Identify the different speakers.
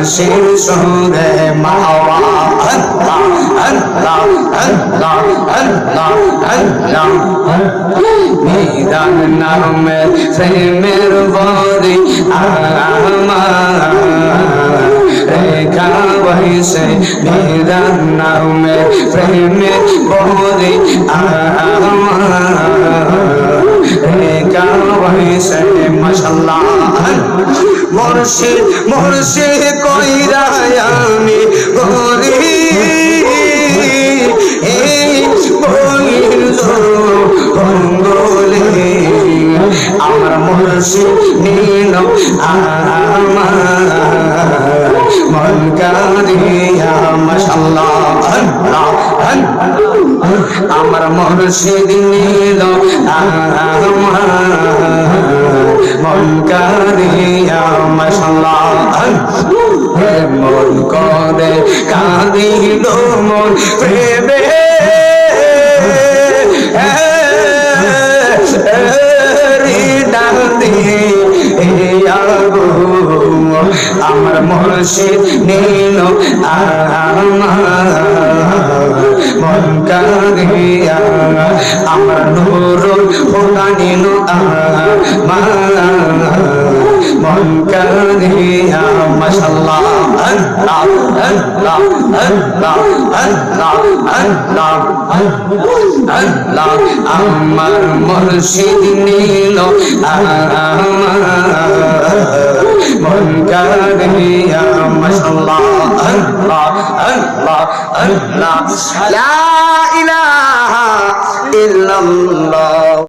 Speaker 1: বাঁশির সুরে মাওয়া আল্লাহ আল্লাহ আল্লাহ আল্লাহ আল্লাহ। নিদান নামে প্রেমের বরি আমার। রেখা বহিছে নিদান নামে প্রেমের বরি আমার। রেখা বহিছে মাশাল্লাহ মুর্শিদ মুর্শিদ কইরা আমি গরি। এই বলিল অঙ্গলে আমার মুর্শিদ নীল আমার। মন কারিয়া মাশাল্লাহ আমার মুর্শিদ নীল আমার। মন কারিয়া মাশাল্লাহ মন করে কাঁদিল মন প্রেমে আমার মুর্শিদ নীল আমার নুরুল খোদা নীল আমার মন কারিয়া মাশাল্লাহ আল্লাহ আল্লাহ আল্লাহ আল্লাহ আল্লাহ আল্লাহ আমার মুর্শিদ নীল আমার মন কারিয়া মাশাল্লাহ আল্লাহ আল্লাহ আল্লাহ লা ইলাহা ইল্লাল্লাহ।